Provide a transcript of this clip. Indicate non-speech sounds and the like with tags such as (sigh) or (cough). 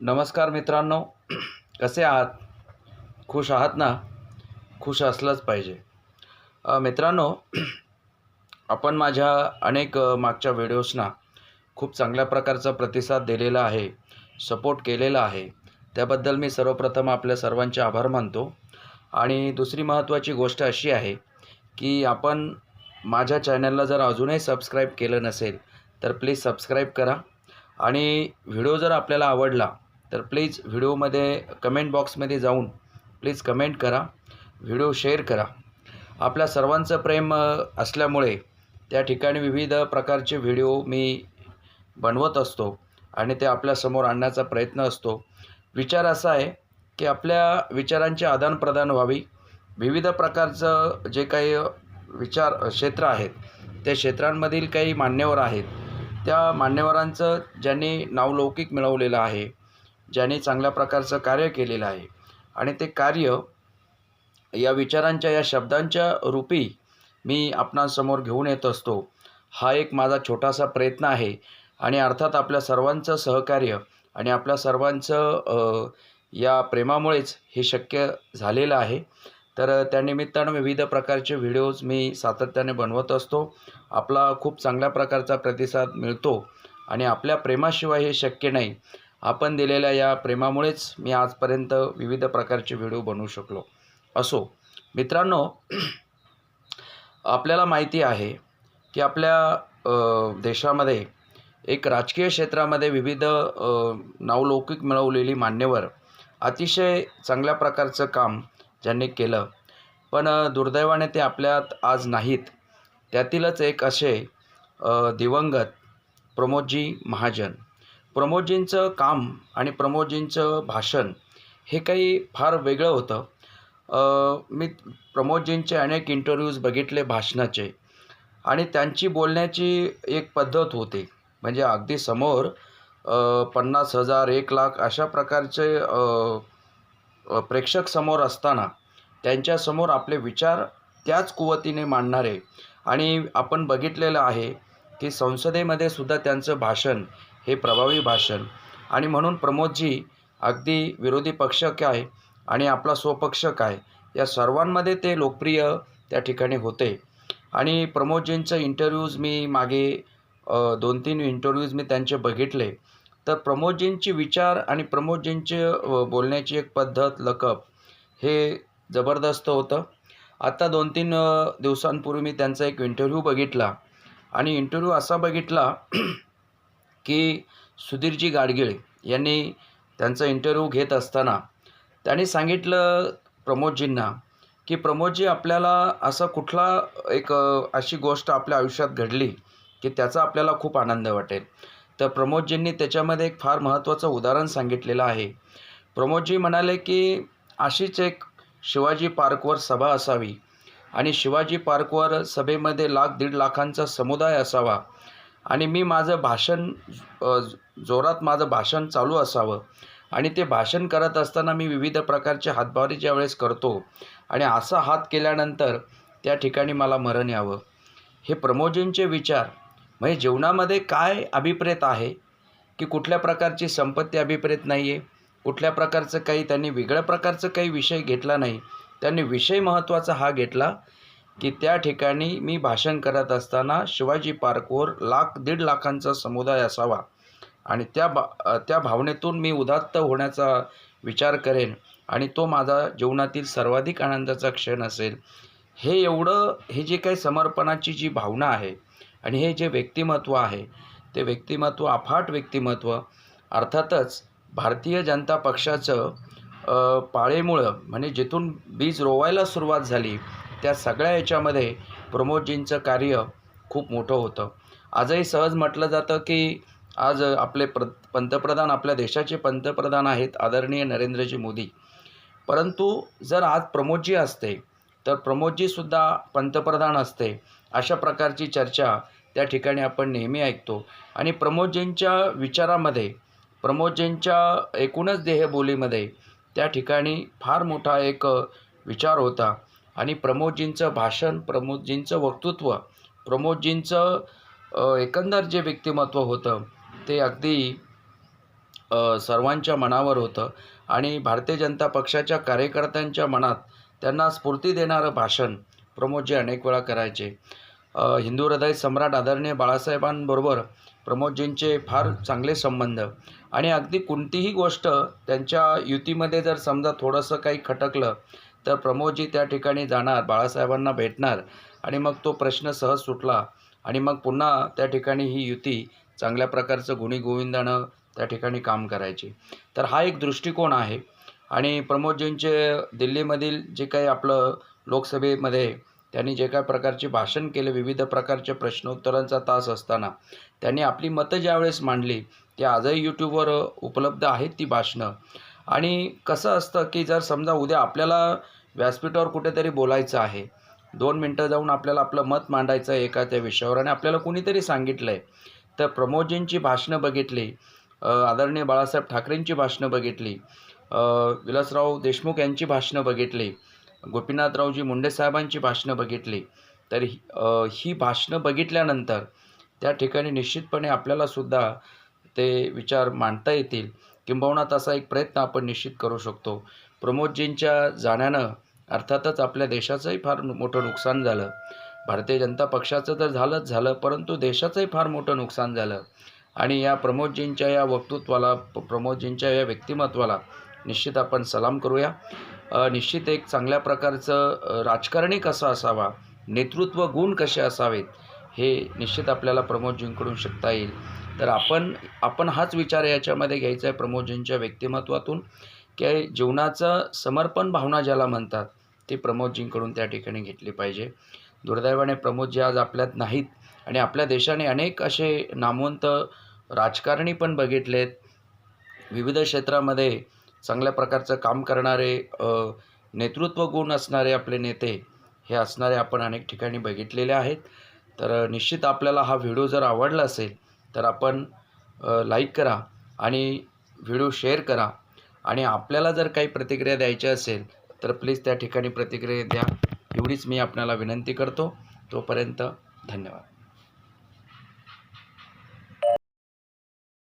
नमस्कार मित्रांनो. कसे आहात? खुश आहात ना? खुश असलंच पाहिजे. मित्रांनो आपण माझ्या अनेक मागच्या व्हिडिओजना खूप चांगल्या प्रकारचा प्रतिसाद दिलेला आहे सपोर्ट केलेला आहे. त्याबद्दल मी सर्वप्रथम आपल्या सर्वांचे आभार मानतो. आणि दुसरी महत्त्वाची गोष्ट अशी आहे की आपण माझ्या चॅनलला जर अजूनही सबस्क्राईब केलं नसेल तर प्लीज सबस्क्राईब करा. आणि व्हिडिओ जर आपल्याला आवडला तर प्लीज व्हिडिओमध्ये कमेंट बॉक्समध्ये जाऊन प्लीज कमेंट करा व्हिडिओ शेअर करा. आपल्या सर्वांचं प्रेम असल्यामुळे त्या ठिकाणी विविध प्रकारचे व्हिडिओ मी बनवत असतो आणि ते आपल्यासमोर आणण्याचा प्रयत्न असतो. विचार असा आहे की आपल्या विचारांची आदानप्रदान व्हावी. विविध प्रकारचं जे काही विचार क्षेत्र आहेत त्या क्षेत्रांमधील काही मान्यवर आहेत. त्या मान्यवरांचं ज्यांनी नावलौकिक मिळवलेलं आहे ज्याने चांगल्या प्रकारचं कार्य केलेलं आहे. आणि ते कार्य या विचारांच्या या शब्दांच्या रूपी मी आपणासमोर घेऊन येत असतो. हा एक माझा छोटासा प्रयत्न आहे. आणि अर्थात आपल्या सर्वांचं सहकार्य आणि आपल्या सर्वांचं या प्रेमामुळेच हे शक्य झालेलं आहे. तर त्यानिमित्तानं विविध प्रकारचे व्हिडिओज मी सातत्याने बनवत असतो. आपला खूप चांगल्या प्रकारचा प्रतिसाद मिळतो. आणि आपल्या प्रेमाशिवाय हे शक्य नाही. आपण दिलेल्या या प्रेमामुळेच मी आजपर्यंत विविध प्रकारचे व्हिडिओ बनवू शकलो. असो मित्रांनो (clears throat) आपल्याला माहिती आहे की आपल्या देशामध्ये एक राजकीय क्षेत्रामध्ये विविध नावलौकिक मिळवलेली मान्यवर अतिशय चांगल्या प्रकारचं काम ज्यांनी केलं. पण दुर्दैवाने ते आपल्यात आज नाहीत. त्यातीलच एक असे दिवंगत प्रमोदजी महाजन. प्रमोदजींचं काम आणि प्रमोदजींचं भाषण हे काही फार वेगळं होतं. मी प्रमोदजींचे अनेक इंटरव्ह्यूज बघितले भाषणाचे आणि त्यांची बोलण्याची एक पद्धत होती. म्हणजे अगदी समोर पन्नास हजार एक लाख अशा प्रकारचे प्रेक्षक समोर असताना त्यांच्यासमोर आपले विचार त्याच कुवतीने मांडणारे आणि आपण बघितलेलं आहे की संसदेमध्ये सुद्धा त्यांचं भाषण हे प्रभावी भाषण. आणि म्हणून प्रमोदजी अगदी विरोधी पक्ष काय आणि आपला स्वपक्ष काय या सर्वांमध्ये ते लोकप्रिय त्या ठिकाणी होते. आणि प्रमोदजींचं इंटरव्ह्यूज मी मागे दोन तीन इंटरव्ह्यूज मी त्यांचे बघितले. तर प्रमोदजींची विचार आणि प्रमोदजींचे बोलण्याची एक पद्धत लकब हे जबरदस्त होतं. आत्ता दोन तीन दिवसांपूर्वी मी त्यांचा एक इंटरव्ह्यू बघितला. आणि इंटरव्ह्यू असा बघितला की सुधीरजी गाडगीळ यांनी त्यांचा इंटरव्ह्यू घेत असताना त्यांनी सांगितलं प्रमोदजींना की प्रमोदजी आपल्याला असा कुठला एक अशी गोष्ट आपल्या आयुष्यात घडली की त्याचा आपल्याला खूप आनंद वाटेल. तर प्रमोदजींनी त्याच्यामध्ये एक फार महत्त्वाचं उदाहरण सांगितलेलं आहे. प्रमोदजी म्हणाले की अशीच एक शिवाजी पार्कवर सभा असावी आणि शिवाजी पार्कवर सभेमध्ये लाख दीड लाखांचा समुदाय असावा आणि मी माझं भाषण जोरात माझं भाषण चालू असावं. आणि ते भाषण करत असताना मी विविध प्रकारचे हातभारी ज्यावेळेस करतो आणि असा हात केल्यानंतर त्या ठिकाणी मला मरण यावं. हे प्रमोजींचे विचार म्हणजे जीवनामध्ये काय अभिप्रेत आहे? की कुठल्या प्रकारची संपत्ती अभिप्रेत नाही आहे कुठल्या प्रकारचं काही त्यांनी वेगळ्या प्रकारचं काही विषय घेतला नाही? त्यांनी विषय महत्त्वाचा हा घेतला की त्या ठिकाणी मी भाषण करत असताना शिवाजी पार्कवर लाख दीड लाखांचा समुदाय असावा. आणि त्या बा त्या भावनेतून मी उदात्त होण्याचा विचार करेन आणि तो माझा जीवनातील सर्वाधिक आनंदाचा क्षण असेल. हे एवढं हे जे काही समर्पणाची जी भावना आहे आणि हे जे व्यक्तिमत्व आहे ते व्यक्तिमत्व अफाट व्यक्तिमत्व अर्थातच भारतीय जनता पक्षाचं पाळेमुळं म्हणजे जिथून बीज रोवायला सुरुवात झाली त्या सगळ्या याच्यामध्ये प्रमोदजींचं कार्य खूप मोठं होतं. आजही सहज म्हटलं जातं की आज आपले प्र पंतप्रधान आपल्या देशाचे पंतप्रधान आहेत आदरणीय नरेंद्रजी मोदी. परंतु जर आज प्रमोदजी असते तर प्रमोदजीसुद्धा पंतप्रधान असते अशा प्रकारची चर्चा त्या ठिकाणी आपण नेहमी ऐकतो. आणि प्रमोदजींच्या विचारामध्ये प्रमोदजींच्या एकूणच देहबोलीमध्ये त्या ठिकाणी फार मोठा एक विचार होता. आणि प्रमोदजींचं भाषण प्रमोदजींचं वक्तृत्व प्रमोदजींचं एकंदर जे व्यक्तिमत्व होतं ते अगदी सर्वांच्या मनावर होतं. आणि भारतीय जनता पक्षाच्या कार्यकर्त्यांच्या मनात त्यांना स्फूर्ती देणारं भाषण प्रमोदजी अनेक वेळा करायचे. हिंदू हृदय सम्राट आदरणीय बाळासाहेबांबरोबर प्रमोदजींचे फार चांगले संबंध. आणि अगदी कोणतीही गोष्ट त्यांच्या युतीमध्ये जर समजा थोडंसं काही खटकलं तर प्रमोदजी त्या ठिकाणी जाणार बाळासाहेबांना भेटणार आणि मग तो प्रश्न सहज सुटला आणि मग पुन्हा त्या ठिकाणी ही युती चांगल्या प्रकारचं गुणीगोविंदानं त्या ठिकाणी काम करायची. तर हा एक दृष्टिकोन आहे आणि प्रमोदजींचे दिल्लीमधील जे काही आपलं लोकसभेमध्ये त्यांनी जे काय प्रकारचे भाषण केले विविध प्रकारचे प्रश्नोत्तरांचा तास असताना त्यांनी आपली मतं ज्यावेळेस मांडली ती आजही यूट्यूबवर उपलब्ध आहेत ती भाषणं. आणि कसं असतं की जर समजा उद्या आपल्याला व्यासपीठावर कुठेतरी बोलायचं आहे. दोन मिनटं जाऊन आपल्याला आपलं मत मांडायचं आहे एका त्या विषयावर आणि आपल्याला कुणीतरी सांगितलं आहे तर प्रमोदजींची भाषणं बघितली आदरणीय बाळासाहेब ठाकरेंची भाषणं बघितली विलासराव देशमुख यांची भाषणं बघितली गोपीनाथरावजी मुंडे साहेबांची भाषणं बघितली. तर ही ही भाषणं बघितल्यानंतर त्या ठिकाणी निश्चितपणे आपल्यालासुद्धा ते विचार मांडता येतील. किंबहुना तसा एक प्रयत्न आपण निश्चित करू शकतो. प्रमोदजींच्या जाण्यानं अर्थातच आपल्या देशाचंही फार मोठं नुकसान झालं. भारतीय जनता पक्षाचं तर झालंच झालं परंतु देशाचंही फार मोठं नुकसान झालं. आणि या प्रमोदजींच्या या वक्तृत्वाला प्रमोदजींच्या या व्यक्तिमत्वाला निश्चित आपण सलाम करूया. निश्चित एक चांगल्या प्रकारचं राजकारणी कसं असावा नेतृत्व गुण कसे असावेत हे निश्चित आपल्याला प्रमोदजींकडून शिकता येईल. तर आपण आपण हाच विचार याच्यामध्ये घ्यायचा आहे प्रमोदजींच्या व्यक्तिमत्वातून की जीवनाचं समर्पण भावना ज्याला म्हणतात ती प्रमोदजींकडून त्या ठिकाणी घेतली पाहिजे. दुर्दैवाने प्रमोदजी आज आपल्यात नाहीत आणि आपल्या देशाने अनेक असे नामवंत राजकारणी पण बघितलेत. विविध क्षेत्रामध्ये चांगल्या प्रकारचं काम करणारे नेतृत्व गुण असणारे आपले नेते हे असणारे आपण अनेक ठिकाणी बघितलेले आहेत. तर निश्चित आपल्याला हा व्हिडिओ जर आवडला असेल तर आपण लाईक करा आणि व्हिडिओ शेअर करा. आणि आपल्याला जर काही प्रतिक्रिया द्यायची असेल तर प्लीज त्या ठिकाणी प्रतिक्रिया द्या. एवढीच मी आपल्याला विनंती करतो. तोपर्यंत धन्यवाद.